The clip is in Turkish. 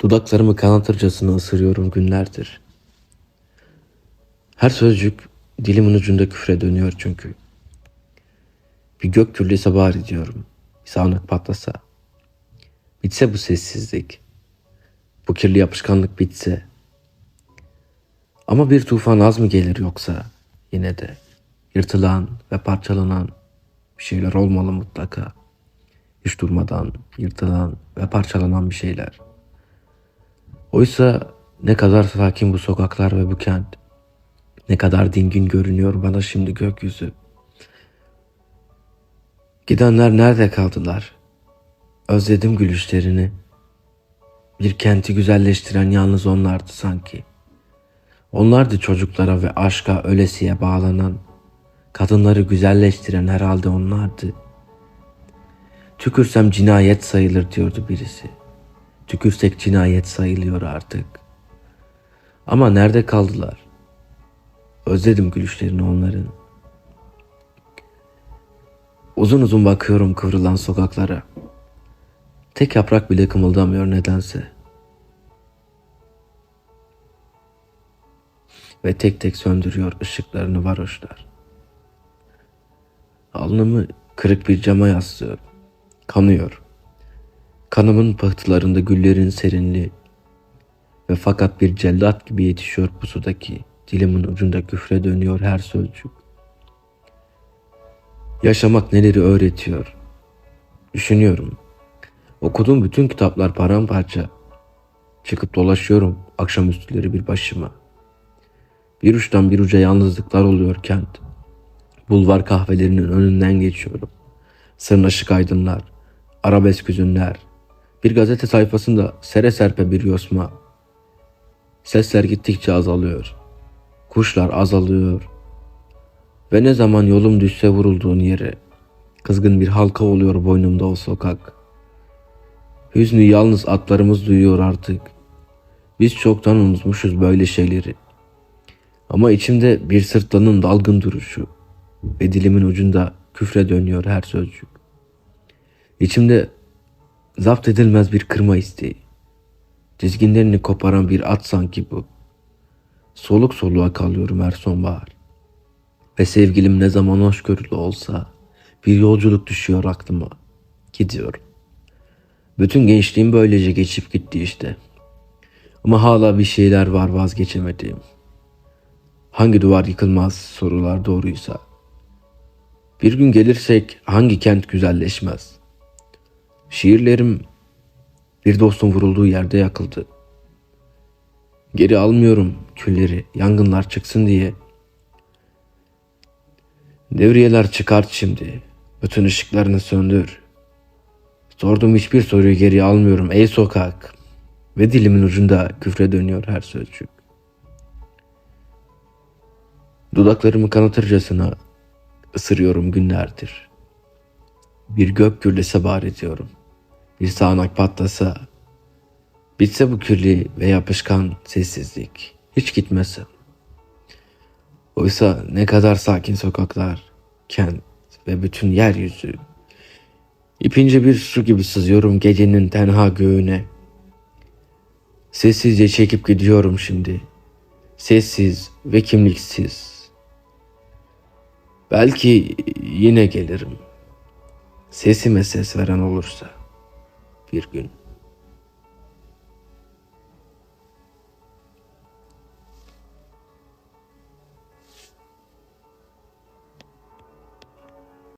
Dudaklarımı kanatırcasına ısırıyorum günlerdir. Her sözcük dilimin ucunda küfre dönüyor çünkü. Bir gök küllese bari diyorum. Bir sağanak patlasa. Bitse bu sessizlik. Bu kirli yapışkanlık bitse. Ama bir tufan az mı gelir yoksa yine de yırtılan ve parçalanan bir şeyler olmalı mutlaka. Hiç durmadan yırtılan ve parçalanan bir şeyler. Oysa ne kadar sakin bu sokaklar ve bu kent. Ne kadar dingin görünüyor bana şimdi gökyüzü. Gidenler nerede kaldılar? Özledim gülüşlerini. Bir kenti güzelleştiren yalnız onlardı sanki. Onlardı çocuklara ve aşka ölesiye bağlanan. Kadınları güzelleştiren herhalde onlardı. Tükürsem cinayet sayılır diyordu birisi. Tükürsek cinayet sayılıyor artık. Ama nerede kaldılar? Özledim gülüşlerini onların. Uzun uzun bakıyorum kıvrılan sokaklara. Tek yaprak bile kımıldamıyor nedense. Ve tek tek söndürüyor ışıklarını varoşlar. Alnımı kırık bir cama yaslıyorum. Kanıyor. Kanımın pıhtılarında güllerin serinliği ve fakat bir cellat gibi yetişiyor pusudaki dilimin ucunda küfre dönüyor her sözcük. Yaşamak neleri öğretiyor. Düşünüyorum. Okuduğum bütün kitaplar paramparça. Çıkıp dolaşıyorum akşamüstüleri bir başıma. Bir uçtan bir uca yalnızlıklar oluyor kent. Bulvar kahvelerinin önünden geçiyorum. Sırnaşık aydınlar, arabesk hüzünler. Bir gazete sayfasında sere serpe bir yosma. Sesler gittikçe azalıyor. Kuşlar azalıyor. Ve ne zaman yolum düşse vurulduğun yere. Kızgın bir halka oluyor boynumda o sokak. Hüznü yalnız atlarımız duyuyor artık. Biz çoktan unutmuşuz böyle şeyleri. Ama içimde bir sırtlanın dalgın duruşu ve dilimin ucunda küfre dönüyor her sözcük. İçimde zapt edilmez bir kırma isteği. Dizginlerini koparan bir at sanki bu. Soluk soluğa kalıyorum her sonbahar. Ve sevgilim ne zaman hoşgörülü olsa bir yolculuk düşüyor aklıma. Gidiyorum. Bütün gençliğim böylece geçip gitti işte. Ama hala bir şeyler var vazgeçemediğim. Hangi duvar yıkılmaz sorular doğruysa. Bir gün gelirsek hangi kent güzelleşmez? Şiirlerim bir dostun vurulduğu yerde yakıldı. Geri almıyorum külleri yangınlar çıksın diye. Devriyeler çıkart şimdi. Bütün ışıklarını söndür. Sorduğum hiçbir soruyu geri almıyorum ey sokak. Ve dilimin ucunda küfre dönüyor her sözcük. Dudaklarımı kanatırcasına ısırıyorum günlerdir. Bir gök gürlese bari diyorum. Bir sağanak patlasa. Bitse bu kirli ve yapışkan sessizlik. Hiç gitmese. Oysa ne kadar sakin sokaklar, kent ve bütün yeryüzü. İpince bir su gibi sızıyorum gecenin tenha göğüne. Sessizce çekip gidiyorum şimdi. Sessiz ve kimliksiz. Belki yine gelirim. Sesime ses veren olursa bir gün.